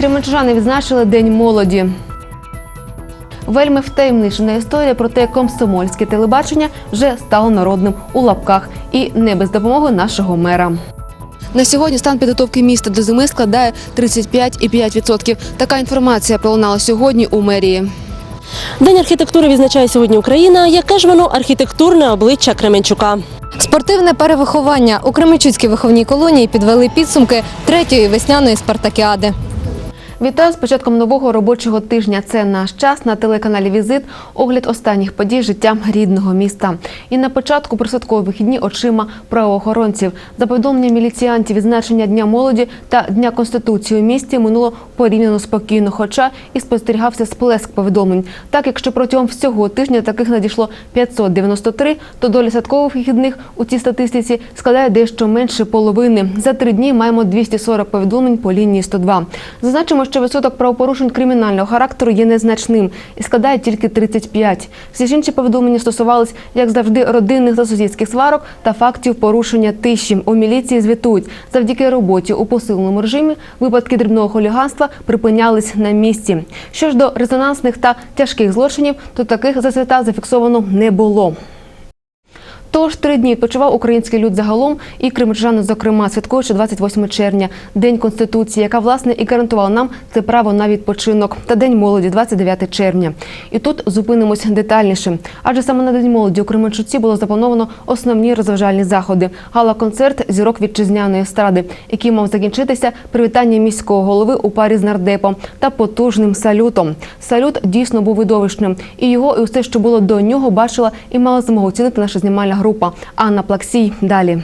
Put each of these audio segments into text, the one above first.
Кременчужани відзначили День молоді. Вельми втаємничена історія про те, як комсомольське телебачення вже стало народним у лапках і не без допомоги нашого мера. На сьогодні стан підготовки міста до зими складає 35,5%. Така інформація пролунала сьогодні у мерії. День архітектури відзначає сьогодні Україна. Яке ж воно архітектурне обличчя Кременчука? Спортивне перевиховання у Кременчуцькій виховній колонії підвели підсумки третьої весняної спартакіади. Вітаю з початком нового робочого тижня. Це наш час на телеканалі Візит. Огляд останніх подій життя рідного міста. І на початку присадкові вихідні очима правоохоронців. За повідомленням міліціянтів, відзначення Дня молоді та Дня Конституції у місті минуло порівняно спокійно, хоча і спостерігався сплеск повідомлень. Так, якщо протягом всього тижня таких надійшло 593, то доля садкових вихідних у цій статистиці складає дещо менше половини. За три дні маємо 240 повідомлень по лінії 102. Зазначимо, що відсоток правопорушень кримінального характеру є незначним і складає тільки 35. Всі ж інші повідомлення стосувались, як завжди, родинних та сусідських сварок та фактів порушення тиші. У міліції звітують, завдяки роботі у посиленому режимі випадки дрібного хуліганства припинялись на місці. Що ж до резонансних та тяжких злочинів, то таких за свята зафіксовано не було. Тож три дні відпочивав український люд загалом і кримчужани, зокрема, святкуючи 28 червня, День Конституції, яка власне і гарантувала нам це право на відпочинок, та День молоді, 29 червня. І тут зупинимось детальніше. Адже саме на День молоді у Кременчуці було заплановано основні розважальні заходи. Гала-концерт зірок вітчизняної естради, який мав закінчитися привітанням міського голови у парі з нардепом та потужним салютом. Салют дійсно був видовищним, і його і усе, що було до нього, бачила і мала змогу оцінити наша знімальна група. Анна Плаксій далі.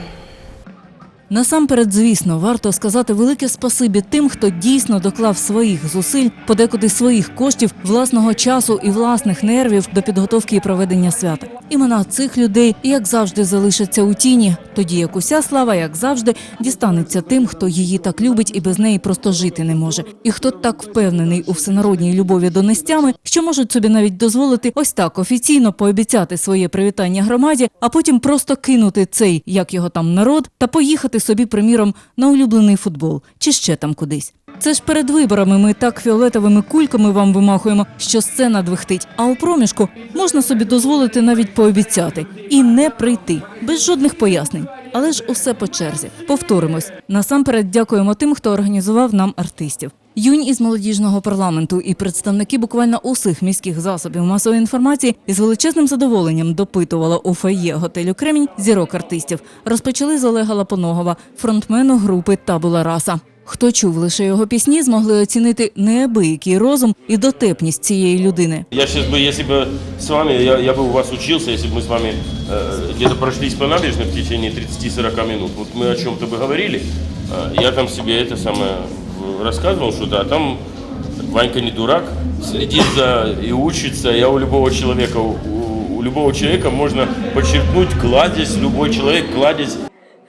Насамперед, звісно, варто сказати велике спасибі тим, хто дійсно доклав своїх зусиль, подекуди своїх коштів, власного часу і власних нервів до підготовки і проведення свята. Імена цих людей, як завжди, залишаться у тіні, тоді як уся слава, як завжди, дістанеться тим, хто її так любить і без неї просто жити не може. І хто так впевнений у всенародній любові до нестями, що можуть собі навіть дозволити ось так офіційно пообіцяти своє привітання громаді, а потім просто кинути цей, як його там народ, та поїхати собі, приміром, на улюблений футбол чи ще там кудись. Це ж перед виборами ми так фіолетовими кульками вам вимахуємо, що сцена двихтить. А у проміжку можна собі дозволити навіть пообіцяти і не прийти без жодних пояснень. Але ж усе по черзі. Повторимось. Насамперед дякуємо тим, хто організував нам артистів. Юнь із молодіжного парламенту і представники буквально усіх міських засобів масової інформації із величезним задоволенням допитувала у фойє готелю Кремінь зірок артистів. Розпочали з Олега Лапоногова, фронтмену групи Табула Раса. Хто чув лише його пісні, змогли оцінити неабиякий розум і дотепність цієї людини. Я сейчас бы, если бы с вами, я, я бы у вас учился, если бы мы с вами э, где-то прошлись по набережной в течение 30-40 минут. Вот мы о чем-то бы говорили, э, я там себе это самое рассказывал что-то, там Ванька не дурак, следит за и учится. Я у любого человека, у, у любого человека можно подчеркнуть кладезь, любой человек кладезь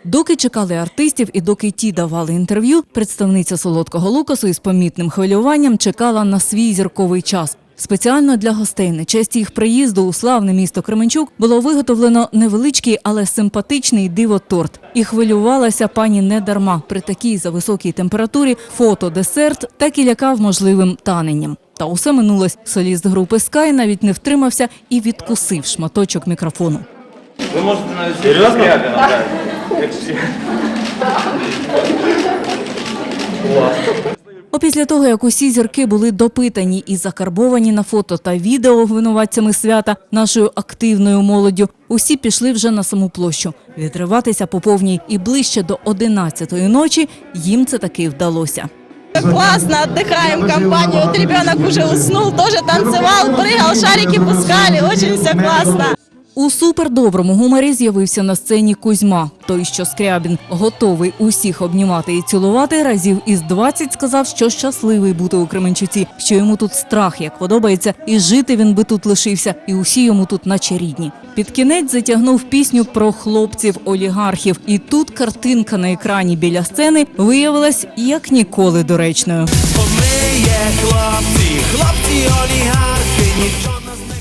Доки чекали артистів і доки ті давали інтерв'ю, представниця солодкого лукасу із помітним хвилюванням чекала на свій зірковий час. Спеціально для гостей на честь їх приїзду у славне місто Кременчук було виготовлено невеличкий, але симпатичний диво-торт. І хвилювалася пані не дарма. При такій за високій температурі фото-десерт так і лякав можливим таненням. Та усе минулось. Соліст групи Скай навіть не втримався і відкусив шматочок мікрофону. Ви можете навіть Серйозно? Опісля того, як усі зірки були допитані і закарбовані на фото та відео винуватцями свята нашою активною молоддю, усі пішли вже на саму площу. Відриватися по повній і ближче до 11-ї ночі їм це таки вдалося. Классно, отдыхаем компанию. Вот ребенок уже уснул, тоже танцевал, прыгал, шарики пускали. Очень все классно. У супердоброму гуморі з'явився на сцені Кузьма. Той, що Скрябін готовий усіх обнімати і цілувати, разів із 20 сказав, що щасливий бути у Кременчуці, що йому тут страх як подобається, і жити він би тут лишився, і усі йому тут наче рідні. Під кінець затягнув пісню про хлопців-олігархів, і тут картинка на екрані біля сцени виявилась як ніколи доречною.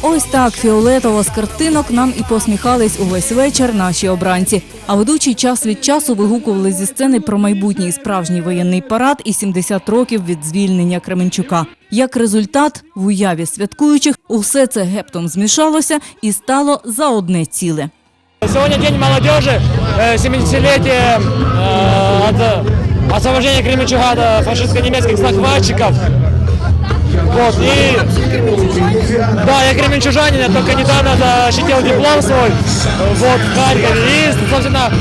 Ось так фіолетово з картинок нам і посміхались увесь вечір наші обранці. А ведучий час від часу вигукували зі сцени про майбутній справжній воєнний парад і 70 років від звільнення Кременчука. Як результат, в уяві святкуючих усе це гептом змішалося і стало за одне ціле. Сегодня День молодежи, э, 70-летие э, от э, освобождения Кременчуга от фашистско-немецких захватчиков. Вот, и... Да, я кременчужанин, я только недавно защитил диплом свой, вот, в Харькове. И, собственно,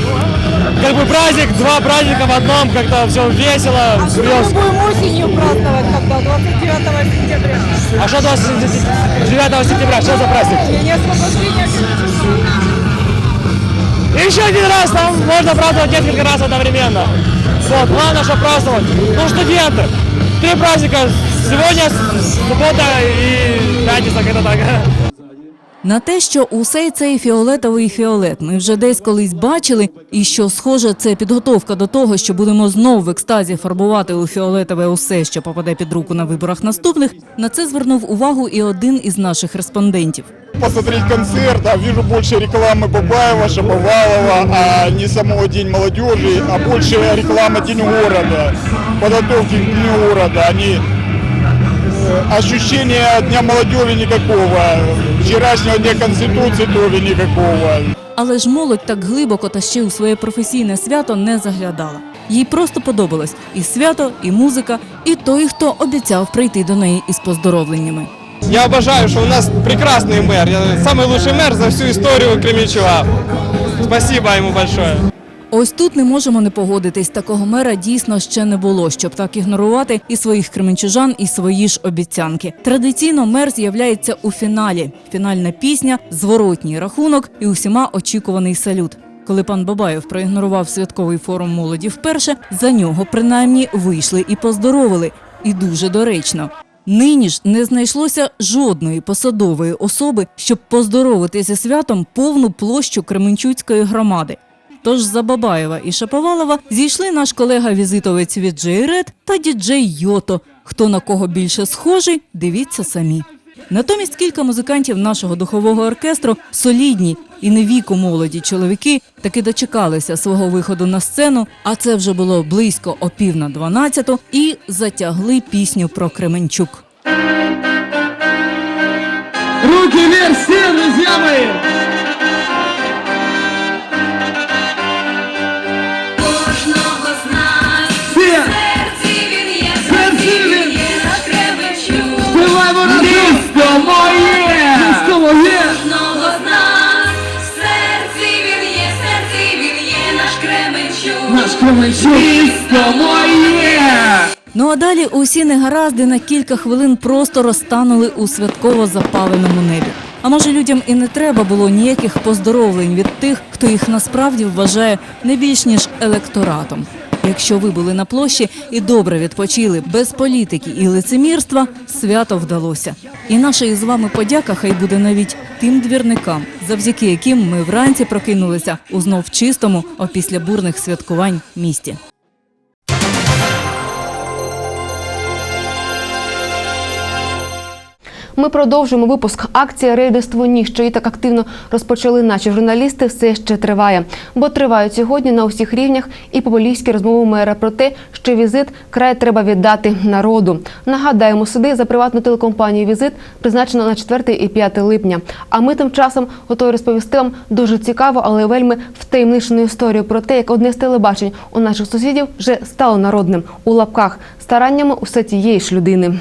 как бы праздник, два праздника в одном, как-то все весело. А что мы будем осенью праздновать тогда, 29 сентября? А что 29 сентября, что за праздник? День освобождения И еще один раз там можно праздновать несколько раз одновременно. Вот, главное, что праздновать. Ну, студенты. Три праздника. Сегодня суббота и пятница, как-то так. На те, що усей цей фіолетовий фіолет ми вже десь колись бачили, і що схоже, це підготовка до того, що будемо знов в екстазі фарбувати у фіолетове усе, що попаде під руку на виборах наступних. На це звернув увагу і один із наших респондентів. посмотреть концерт, а вижу больше рекламы Бабаева, Шаповалова, а не самого День молодежи, а больше рекламы День города, подготовки к Дню города. Они э, ощущения Дня молодежи никакого, вчерашнего Дня Конституции тоже никакого. Але ж молодь так глибоко та ще у своє професійне свято не заглядала. Їй просто подобалось і свято, і музика, і той, хто обіцяв прийти до неї із поздоровленнями. Я обожаю, что у нас прекрасный мэр. Я- Самый лучший мэр за всю историю Кременчуга. Спасибо ему большое. Ось тут не можемо не погодитись. Такого мера дійсно ще не було, щоб так ігнорувати і своїх кременчужан, і свої ж обіцянки. Традиційно мер з'являється у фіналі. Фінальна пісня, зворотній рахунок і усіма очікуваний салют. Коли пан Бабаєв проігнорував святковий форум молоді вперше, за нього принаймні вийшли і поздоровили. І дуже доречно. Нині ж не знайшлося жодної посадової особи, щоб поздоровити зі святом повну площу Кременчуцької громади. Тож за Бабаєва і Шаповалова зійшли наш колега-візитовець від Джейред та діджей Йото. Хто на кого більше схожий, дивіться самі. Натомість кілька музикантів нашого духового оркестру солідні і не віку молоді чоловіки таки дочекалися свого виходу на сцену, а це вже було близько о пів на дванадцяту, і затягли пісню про Кременчук. Руки вверх все, мои! Моє! Місто моє! Кожного з нас в серці він є, в серці він є наш Кременчук. Наш Кременчук! Моє! Ну а далі усі негаразди на кілька хвилин просто розтанули у святково запаленому небі. А може людям і не треба було ніяких поздоровлень від тих, хто їх насправді вважає не більш ніж електоратом. Якщо ви були на площі і добре відпочили без політики і лицемірства, свято вдалося. І наша із вами подяка хай буде навіть тим двірникам, завдяки яким ми вранці прокинулися у знов чистому, опісля бурних святкувань місті. Ми продовжуємо випуск. Акція рейдерство ні, що її так активно розпочали наші журналісти, все ще триває. Бо тривають сьогодні на усіх рівнях і популістські розмови мера про те, що візит край треба віддати народу. Нагадаємо, суди за приватну телекомпанію Візит призначено на 4 і 5 липня. А ми тим часом готові розповісти вам дуже цікаву, але вельми втаємничену історію про те, як одне з телебачень у наших сусідів вже стало народним у лапках стараннями усе тієї ж людини.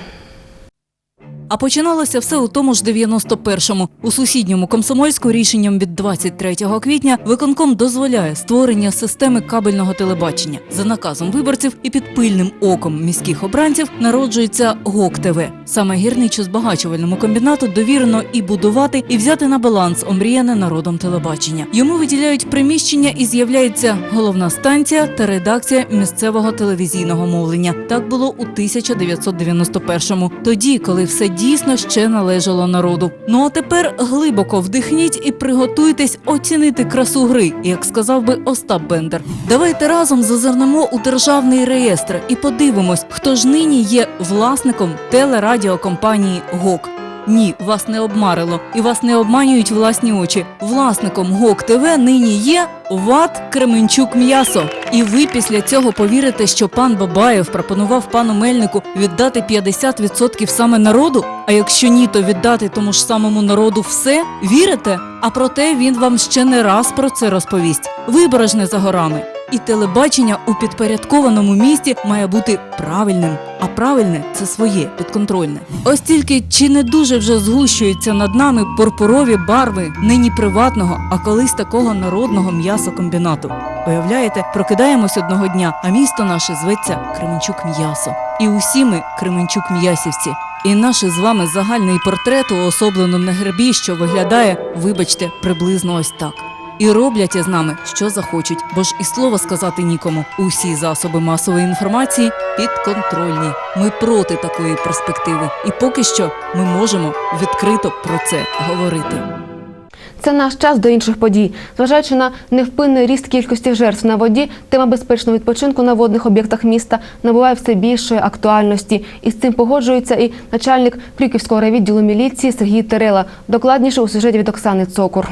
А починалося все у тому ж 91-му. У сусідньому комсомольську рішенням від 23 квітня виконком дозволяє створення системи кабельного телебачення. За наказом виборців і під пильним оком міських обранців народжується ГОК ТВ. Саме гірничо-збагачувальному комбінату довірено і будувати, і взяти на баланс омріяне народом телебачення. Йому виділяють приміщення і з'являється головна станція та редакція місцевого телевізійного мовлення. Так було у 1991-му. Тоді, коли все дійсно ще належало народу. Ну а тепер глибоко вдихніть і приготуйтесь оцінити красу гри, як сказав би Остап Бендер. Давайте разом зазирнемо у державний реєстр і подивимось, хто ж нині є власником телерадіокомпанії ГОК. Ні, вас не обмарило, і вас не обманюють власні очі. Власником ГОК ТВ нині є ВАТ Кременчук М'ясо. І ви після цього повірите, що пан Бабаєв пропонував пану Мельнику віддати 50% саме народу. А якщо ні, то віддати тому ж самому народу все? Вірите? А проте він вам ще не раз про це розповість. Вибори ж не за горами. І телебачення у підпорядкованому місті має бути правильним. А правильне це своє підконтрольне. Ось тільки чи не дуже вже згущуються над нами пурпурові барви нині приватного, а колись такого народного м'ясокомбінату. Уявляєте, прокидаємось одного дня, а місто наше зветься Кременчук М'ясо. І усі ми Кременчук М'ясівці. І наш з вами загальний портрет уособлено на гербі, що виглядає, вибачте, приблизно ось так. І роблять із нами, що захочуть, бо ж і слова сказати нікому. Усі засоби масової інформації підконтрольні. Ми проти такої перспективи, і поки що ми можемо відкрито про це говорити. Це наш час до інших подій. Зважаючи на невпинний ріст кількості жертв на воді, тема безпечного відпочинку на водних об'єктах міста набуває все більшої актуальності. І з цим погоджується і начальник Крюківського райвідділу міліції Сергій Терела. Докладніше у сюжеті від Оксани Цокур.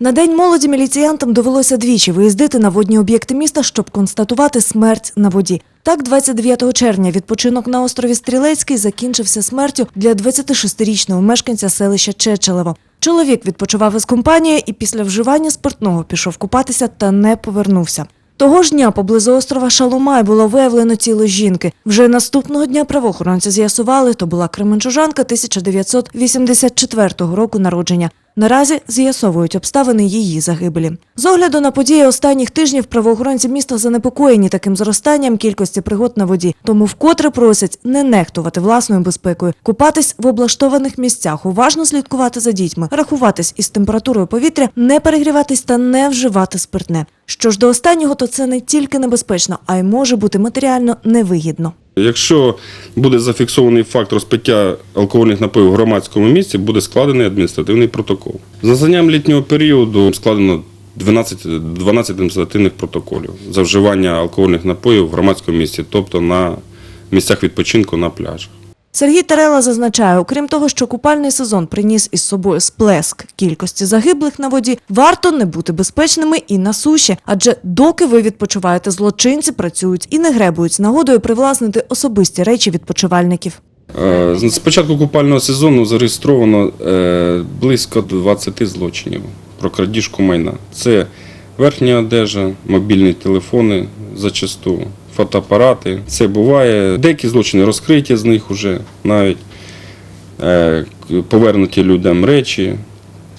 На день молоді міліціянтам довелося двічі виїздити на водні об'єкти міста, щоб констатувати смерть на воді. Так, 29 червня відпочинок на острові Стрілецький закінчився смертю для 26-річного мешканця селища Чечелево. Чоловік відпочивав із компанією і після вживання спиртного пішов купатися та не повернувся. Того ж дня поблизу острова Шаломай було виявлено тіло жінки. Вже наступного дня правоохоронці з'ясували, то була кременчужанка 1984 року народження. Наразі з'ясовують обставини її загибелі. З огляду на події останніх тижнів правоохоронці міста занепокоєні таким зростанням кількості пригод на воді, тому вкотре просять не нехтувати власною безпекою, купатись в облаштованих місцях, уважно слідкувати за дітьми, рахуватись із температурою повітря, не перегріватись та не вживати спиртне. Що ж до останнього, то це не тільки небезпечно, а й може бути матеріально невигідно. Якщо буде зафіксований факт розпиття алкогольних напоїв в громадському місці, буде складений адміністративний протокол. За знанням літнього періоду складено 12, 12 адміністративних протоколів за вживання алкогольних напоїв в громадському місці, тобто на місцях відпочинку на пляжах. Сергій Тарела зазначає, окрім того, що купальний сезон приніс із собою сплеск кількості загиблих на воді, варто не бути безпечними і на суші, адже доки ви відпочиваєте, злочинці працюють і не гребують нагодою привласнити особисті речі відпочивальників. Е, З початку купального сезону зареєстровано е, близько 20 злочинів про крадіжку майна. Це верхня одежа, мобільні телефони зачасту, фотоапарати. Це буває. Деякі злочини розкриті з них вже навіть е, повернуті людям речі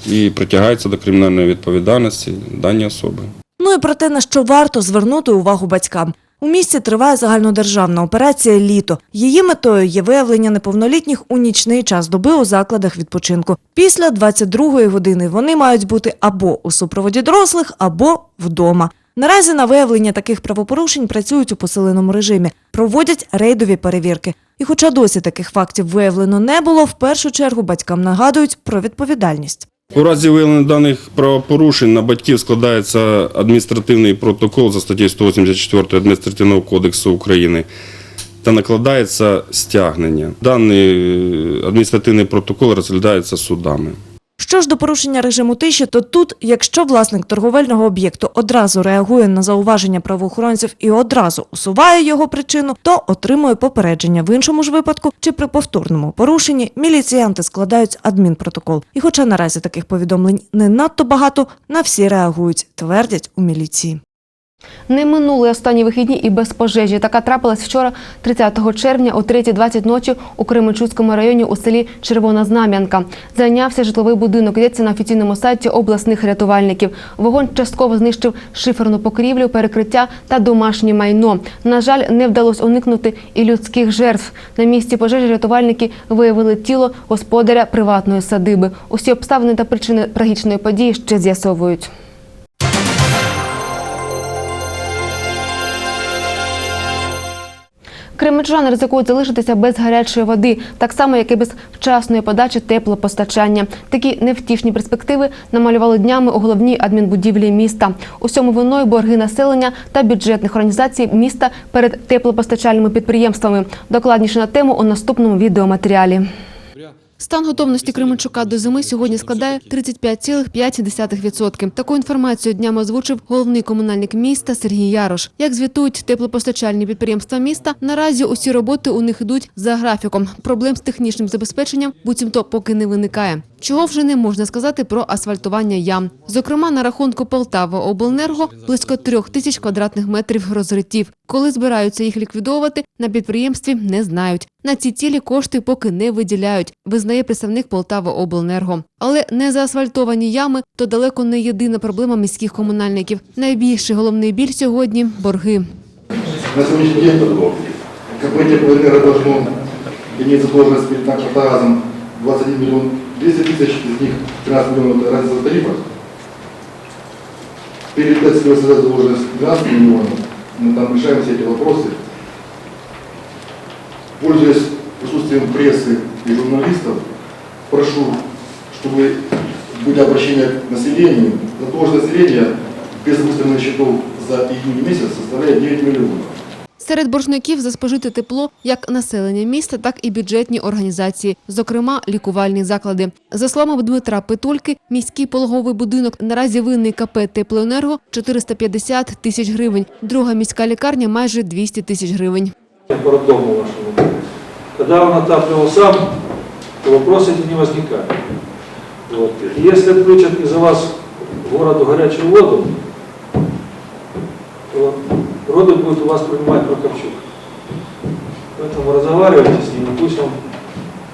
і притягаються до кримінальної відповідальності дані особи. Ну і про те, на що варто звернути увагу батькам. У місті триває загальнодержавна операція Літо. Її метою є виявлення неповнолітніх у нічний час доби у закладах відпочинку. Після 22-ї години вони мають бути або у супроводі дорослих, або вдома. Наразі на виявлення таких правопорушень працюють у посиленому режимі, проводять рейдові перевірки. І хоча досі таких фактів виявлено не було, в першу чергу батькам нагадують про відповідальність. У разі виявлення даних правопорушень на батьків складається адміністративний протокол за статтею 184 Адміністративного кодексу України та накладається стягнення. Даний е, адміністративний протокол розглядається судами. Що ж до порушення режиму тиші, то тут, якщо власник торговельного об'єкту одразу реагує на зауваження правоохоронців і одразу усуває його причину, то отримує попередження. В іншому ж випадку чи при повторному порушенні міліціянти складають адмінпротокол. І хоча наразі таких повідомлень не надто багато, на всі реагують, твердять у міліції. Не минули останні вихідні і без пожежі. Така трапилась вчора, 30 червня, о 3.20 ночі у Кременчуцькому районі у селі Червона Знам'янка. Зайнявся житловий будинок. Йдеться на офіційному сайті обласних рятувальників. Вогонь частково знищив шиферну покрівлю, перекриття та домашнє майно. На жаль, не вдалося уникнути і людських жертв. На місці пожежі рятувальники виявили тіло господаря приватної садиби. Усі обставини та причини трагічної події ще з'ясовують. Кременчужани ризикують залишитися без гарячої води, так само, як і без вчасної подачі теплопостачання. Такі невтішні перспективи намалювали днями у головній адмінбудівлі міста. Усьому виною борги населення та бюджетних організацій міста перед теплопостачальними підприємствами. Докладніше на тему у наступному відеоматеріалі. Стан готовності Кременчука до зими сьогодні складає 35,5%. Таку інформацію днями озвучив головний комунальник міста Сергій Ярош. Як звітують теплопостачальні підприємства міста, наразі усі роботи у них йдуть за графіком. Проблем з технічним забезпеченням буцімто поки не виникає. Чого вже не можна сказати про асфальтування ям. Зокрема, на рахунку Полтава обленерго близько трьох тисяч квадратних метрів розриттів. Коли збираються їх ліквідовувати, на підприємстві не знають. На ці цілі кошти поки не виділяють, визнає представник Полтава обленерго. Але незаасфальтовані ями то далеко не єдина проблема міських комунальників. Найбільший головний біль сьогодні борги. На сегодняшний день торгов КП Теплоэнерго должно иметь задолженность перед НАК «Автогазом» 21 миллион 200 тысяч, из них 13 миллионов разница в тарифах. Перед ТЭЦ задолженность 12 миллионов. Мы там решаем все эти вопросы. Пользуясь присутствием прессы и журналистов, прошу, чтобы были обращения к населению. Задолженность населения без выставленных счетов за июнь месяц составляет 9 миллионов. Серед боржників за спожите тепло як населення міста, так і бюджетні організації, зокрема лікувальні заклади. За словами Дмитра Петульки, міський пологовий будинок наразі винний КП «Теплоенерго» 450 тисяч гривень. Друга міська лікарня – майже 200 тисяч гривень. по вашему. Когда он отапливал сам, то вопросы не возникали. Вот. Если отключат из-за вас городу горячую воду, то роды будет у вас принимать Прокопчук. Поэтому разговаривайте с ним, и пусть он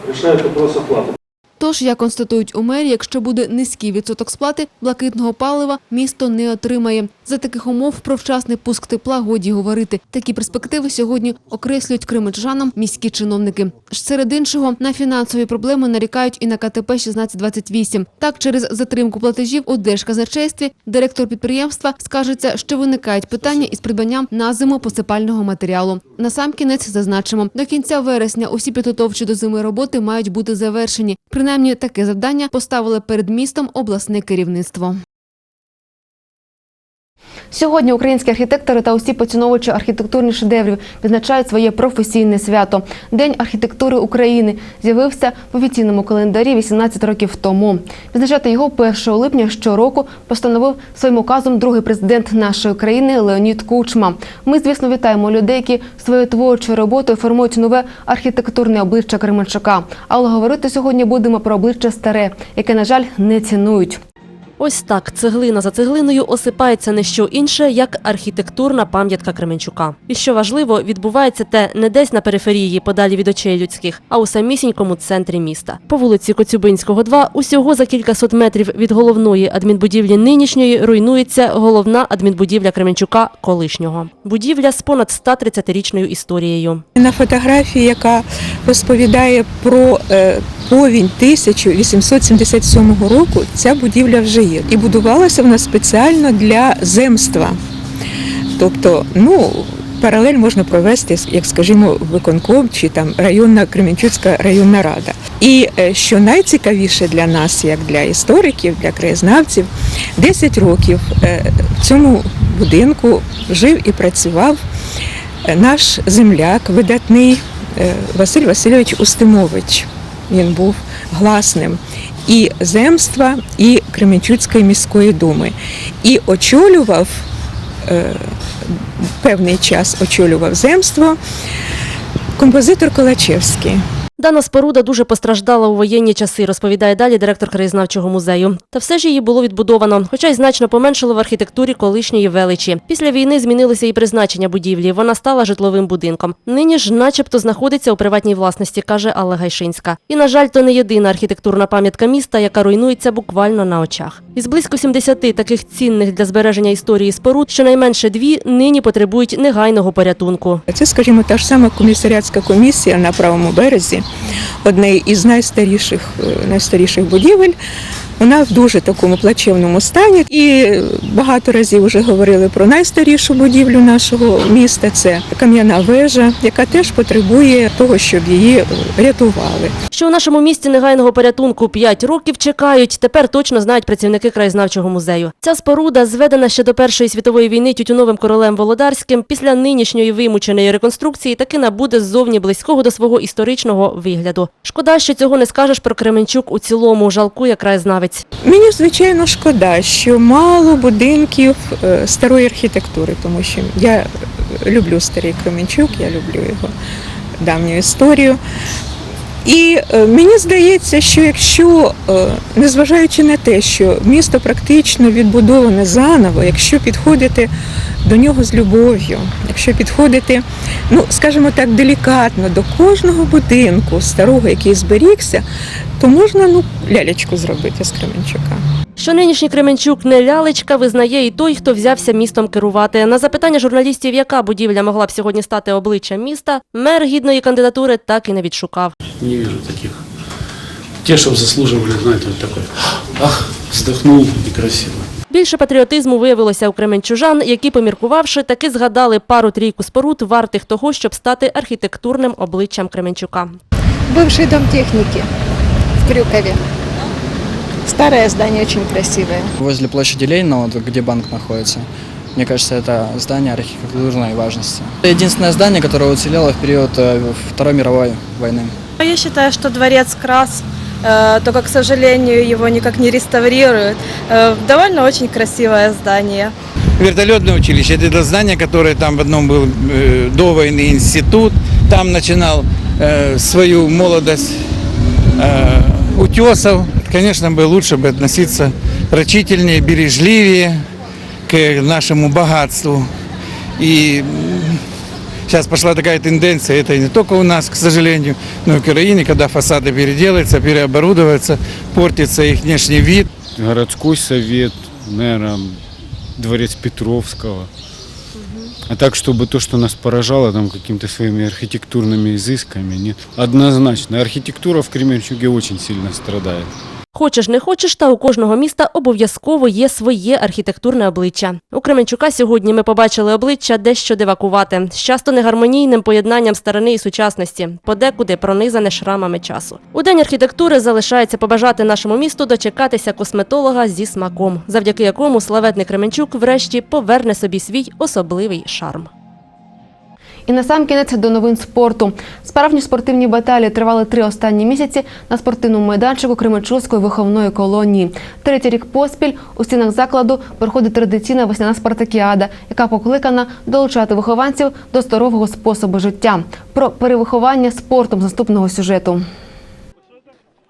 решает вопрос оплаты. Тож, як констатують у мерії, якщо буде низький відсоток сплати блакитного палива, місто не отримає. За таких умов про вчасний пуск тепла годі говорити. Такі перспективи сьогодні окреслюють кримичанам міські чиновники. Серед іншого, на фінансові проблеми нарікають і на КТП 1628. Так, через затримку платежів у Держказначействі директор підприємства скажеться, що виникають питання із придбанням на зиму посипального матеріалу. Насамкінець зазначимо, до кінця вересня усі підготовчі до зими роботи мають бути завершені. Принаймні таке завдання поставили перед містом обласне керівництво. Сьогодні українські архітектори та усі поціновувачі архітектурних шедеврів відзначають своє професійне свято. День архітектури України з'явився в офіційному календарі 18 років тому. Відзначати його 1 липня щороку постановив своїм указом другий президент нашої країни Леонід Кучма. Ми, звісно, вітаємо людей, які своєю творчою роботою формують нове архітектурне обличчя Кременчука. Але говорити сьогодні будемо про обличчя старе, яке, на жаль, не цінують. Ось так цеглина за цеглиною осипається не що інше, як архітектурна пам'ятка Кременчука. І що важливо, відбувається те не десь на периферії, подалі від очей людських, а у самісінькому центрі міста. По вулиці Коцюбинського, 2, усього за кількасот метрів від головної адмінбудівлі нинішньої руйнується головна адмінбудівля Кременчука колишнього. Будівля з понад 130-річною історією. На фотографії, яка розповідає про е, повінь 1877 року, ця будівля вже є. І будувалася вона спеціально для земства. Тобто, ну, паралель можна провести, як скажімо, виконком чи там районна Кременчуцька районна рада. І е, що найцікавіше для нас, як для істориків, для краєзнавців, 10 років е, в цьому будинку жив і працював е, наш земляк, видатний Василь Васильович Устимович. Він був гласним і земства, і Кременчуцької міської думи. І очолював е, певний час очолював земство композитор Колачевський. Дана споруда дуже постраждала у воєнні часи, розповідає далі директор краєзнавчого музею. Та все ж її було відбудовано, хоча й значно поменшило в архітектурі колишньої величі. Після війни змінилося і призначення будівлі. Вона стала житловим будинком. Нині ж, начебто, знаходиться у приватній власності, каже Алла Гайшинська. І, на жаль, то не єдина архітектурна пам'ятка міста, яка руйнується буквально на очах. Із близько 70 таких цінних для збереження історії споруд, щонайменше дві нині потребують негайного порятунку. Це, скажімо, та ж сама комісаріатська комісія на правому березі, одне із найстаріших, е, найстаріших будівель. Вона в дуже такому плачевному стані. І багато разів вже говорили про найстарішу будівлю нашого міста. Це кам'яна вежа, яка теж потребує того, щоб її рятували. Що у нашому місті негайного порятунку 5 років чекають, тепер точно знають працівники краєзнавчого музею. Ця споруда, зведена ще до Першої світової війни тютюновим королем Володарським, після нинішньої вимученої реконструкції таки набуде ззовні близького до свого історичного вигляду. Шкода, що цього не скажеш про Кременчук у цілому, жалкує краєзнавець. Мені звичайно шкода, що мало будинків е, старої архітектури, тому що я люблю старий Кременчук, я люблю його давню історію. І е, мені здається, що якщо, е, незважаючи на те, що місто практично відбудоване заново, якщо підходити до нього з любов'ю, якщо підходити, ну скажімо так, делікатно до кожного будинку старого, який зберігся, то можна ну лялечку зробити з Кременчука. Що нинішній Кременчук не лялечка, визнає і той, хто взявся містом керувати. На запитання журналістів, яка будівля могла б сьогодні стати обличчям міста, мер гідної кандидатури так і не відшукав. Не вижу таких. Те, что заслуживали, знаете, вот такой, ах, вздохнул и красиво. Більше патріотизму виявилося у кременчужан, які, поміркувавши, таки згадали пару-трійку споруд, вартих того, щоб стати архітектурним обличчям Кременчука. Бывший дом техники в Крюкове. Старое здание очень красивое. Возле площади Ленина, вот где банк находится, мне кажется, это здание архитектурной важности. Это единственное здание, которое уцелело в период э, Второй мировой войны. Я считаю, что дворец Крас, э, только, к сожалению, его никак не реставрируют. Э, довольно очень красивое здание. Вертолетное училище, это то здание, которое там в одном был э, до войны институт, там начинал э, свою молодость утесов. Конечно, бы лучше бы относиться рачительнее, бережливее к нашему богатству. И сейчас пошла такая тенденция, это не только у нас, к сожалению, но и в Украине, когда фасады переделаются, переоборудуются, портится их внешний вид. городской совет, мэра, дворец Петровского. А так, чтобы то, что нас поражало там какими-то своими архитектурными изысками, нет. Однозначно, архитектура в Кременчуге очень сильно страдает. Хочеш не хочеш, та у кожного міста обов'язково є своє архітектурне обличчя. У Кременчука сьогодні ми побачили обличчя дещо дивакувате, з часто негармонійним поєднанням старини і сучасності, подекуди пронизане шрамами часу. У день архітектури залишається побажати нашому місту дочекатися косметолога зі смаком, завдяки якому славетний Кременчук врешті поверне собі свій особливий шарм. І на сам кінець до новин спорту. Справжні спортивні баталії тривали три останні місяці на спортивному майданчику Кременчуцької виховної колонії. Третій рік поспіль у стінах закладу проходить традиційна весняна спартакіада, яка покликана долучати вихованців до здорового способу життя. Про перевиховання спортом з наступного сюжету.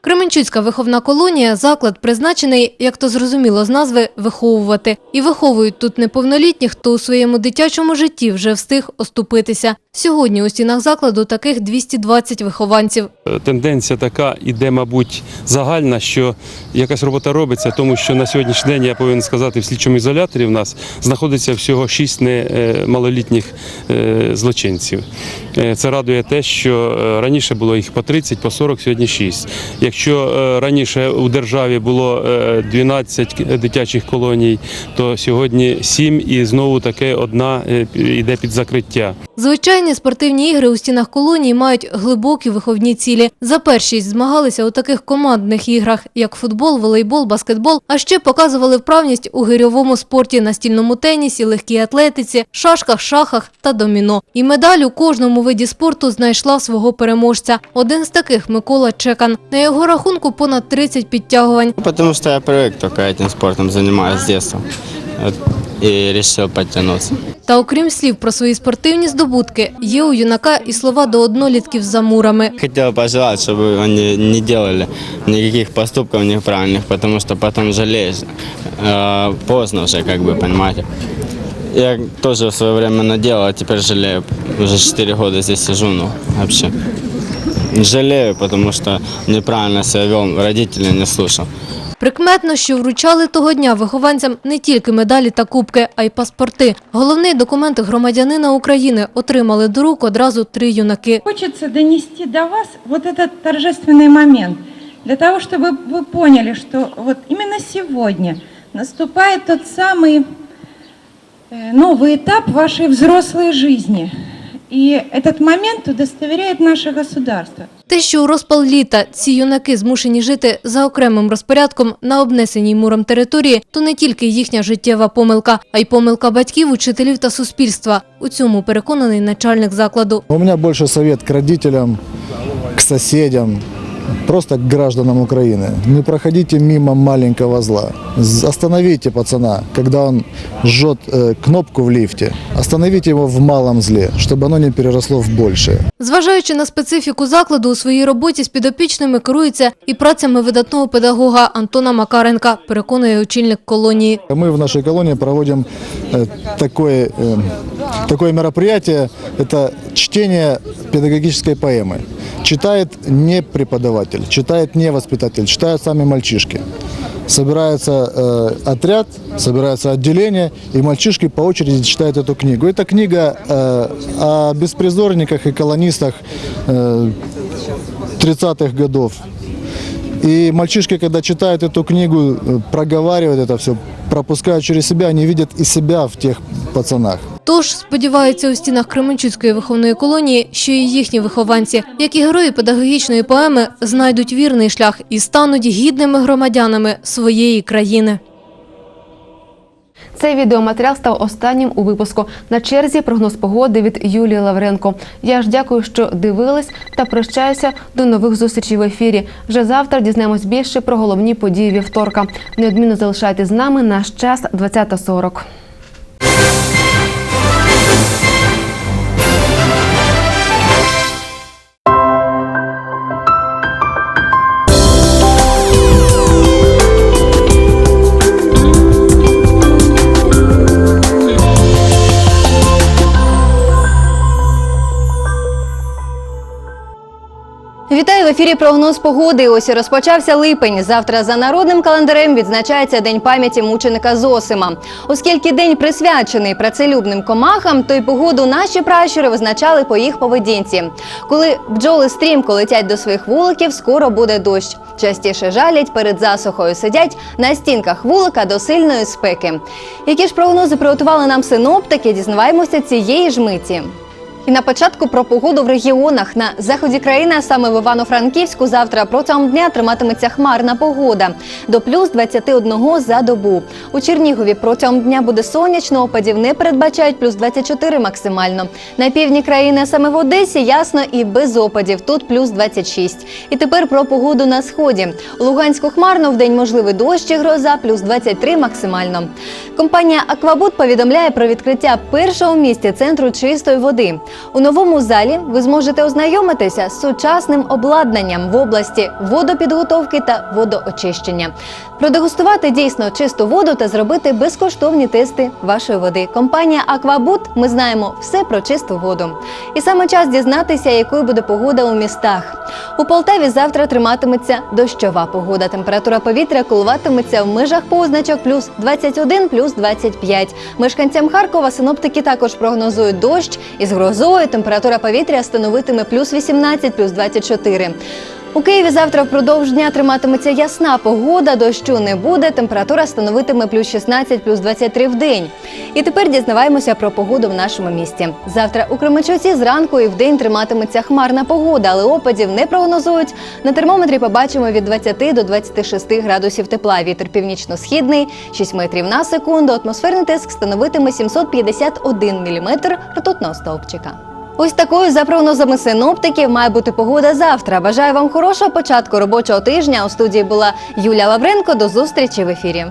Кременчуцька виховна колонія – заклад призначений, як то зрозуміло з назви, виховувати. І виховують тут неповнолітніх, хто у своєму дитячому житті вже встиг оступитися. Сьогодні у стінах закладу таких 220 вихованців. Тенденція така іде, мабуть, загальна, що якась робота робиться, тому що на сьогоднішній день я повинен сказати, в слідчому ізоляторі в нас знаходиться всього шість малолітніх злочинців. Е, Це радує те, що е, раніше було їх по 30, по 40, сьогодні 6. Якщо е, раніше у державі було е, 12 дитячих колоній, то сьогодні 7 і знову таке одна е, йде під закриття. Звичайні спортивні ігри у стінах колонії мають глибокі виховні цілі. За першість змагалися у таких командних іграх, як футбол, волейбол, баскетбол, а ще показували вправність у гирьовому спорті, настільному тенісі, легкій атлетиці, шашках, шахах та доміно. І медаль у кожному виді спорту знайшла свого переможця. Один з таких – Микола Чекан. На його рахунку понад 30 підтягувань. Потому что я привык только этим спортом занимаюсь с детства. Вот, И решил подтянуться. Та окрім слів про свої спортивні здобутки, є у юнака і слова до однолітків за мурами. Хотел пожелать, чтобы они не делали никаких поступков неправильных, потому что потом жалеешь. Э, поздно уже, как бы, понимаете. Я тоже в свое время наделал, а теперь жалею. Уже 4 года здесь сижу, ну, вообще. Жалею, потому что неправильно себя вел, родителей не слушал. Прикметно, що вручали того дня вихованцям не тільки медалі та кубки, а й паспорти. Головний документ громадянина України отримали до рук одразу три юнаки. Хочется донести до вас вот этот торжественный момент. для того, чтобы вы поняли, что вот именно сегодня наступает тот самый э, новый этап вашей взрослой жизни. И этот момент удостоверяє наше государство. Те, що у розпал літа ці юнаки змушені жити за окремим розпорядком на обнесеній муром території, то не тільки їхня життєва помилка, а й помилка батьків, учителів та суспільства. У цьому переконаний начальник закладу. У мене більше совет к родителям, к соседям, просто к гражданам Украины. Не проходите мимо маленького зла. З- Остановите пацана, когда он жжет э, кнопку в лифте. Остановите его в малом зле, чтобы оно не переросло в большее. Зважаючи на специфіку закладу, у своїй роботі з підопічними керується і працями видатного педагога Антона Макаренка, переконує очільник колонії. Мы в нашей колонии проводим э, такое, э, такое мероприятие. Это чтение педагогической поэмы. Читает не преподаватель, читает не воспитатель, читают сами мальчишки. Собирается э, отряд, собирается отделение, и мальчишки по очереди читают эту книгу. Это книга э, о беспризорниках и колонистах э, 30-х годов. И мальчишки, когда читают эту книгу, э, проговаривают это все, пропускают через себя, они видят и себя в тех пацанах. Тож сподіваються у стінах Кременчуцької виховної колонії, що і їхні вихованці, як і герої педагогічної поеми, знайдуть вірний шлях і стануть гідними громадянами своєї країни. Цей відеоматеріал став останнім у випуску. На черзі прогноз погоди від Юлії Лавренко. Я ж дякую, що дивились та прощаюся до нових зустрічей в ефірі. Вже завтра дізнаємось більше про головні події вівторка. Неодмінно залишайтесь з нами. Наш час 20.40. в ефірі прогноз погоди. Ось і розпочався липень. Завтра за народним календарем відзначається День пам'яті мученика Зосима. Оскільки день присвячений працелюбним комахам, то й погоду наші пращури визначали по їх поведінці. Коли бджоли стрімко летять до своїх вуликів, скоро буде дощ. Частіше жалять перед засухою, сидять на стінках вулика до сильної спеки. Які ж прогнози приготували нам синоптики, дізнаваємося цієї ж миті. І на початку про погоду в регіонах на заході країни, саме в Івано-Франківську, завтра протягом дня триматиметься хмарна погода до плюс 21 за добу. У Чернігові протягом дня буде сонячно, опадів не передбачають плюс 24 максимально. На півдні країни, саме в Одесі, ясно і без опадів. Тут плюс 26. І тепер про погоду на сході. У Луганську хмарно в день можливий дощ і гроза, плюс 23 максимально. Компанія Аквабут повідомляє про відкриття першого в місті центру чистої води. У новому залі ви зможете ознайомитися з сучасним обладнанням в області водопідготовки та водоочищення, продегустувати дійсно чисту воду та зробити безкоштовні тести вашої води. Компанія Аквабут. Ми знаємо все про чисту воду. І саме час дізнатися, якою буде погода у містах. У Полтаві завтра триматиметься дощова погода. Температура повітря коливатиметься в межах позначок плюс 21, плюс 25. Мешканцям Харкова синоптики також прогнозують дощ із грозою. Температура повітря становитиме плюс 18, плюс 24. У Києві завтра впродовж дня триматиметься ясна погода, дощу не буде, температура становитиме плюс 16, плюс 23 в день. І тепер дізнаваємося про погоду в нашому місті. Завтра у Кременчуці зранку і вдень триматиметься хмарна погода, але опадів не прогнозують. На термометрі побачимо від 20 до 26 градусів тепла. Вітер північно-східний, 6 метрів на секунду. Атмосферний тиск становитиме 751 міліметр ртутного стовпчика. Ось такою за прогнозами синоптиків має бути погода завтра. Бажаю вам хорошого початку робочого тижня. У студії була Юля Лавренко. До зустрічі в ефірі.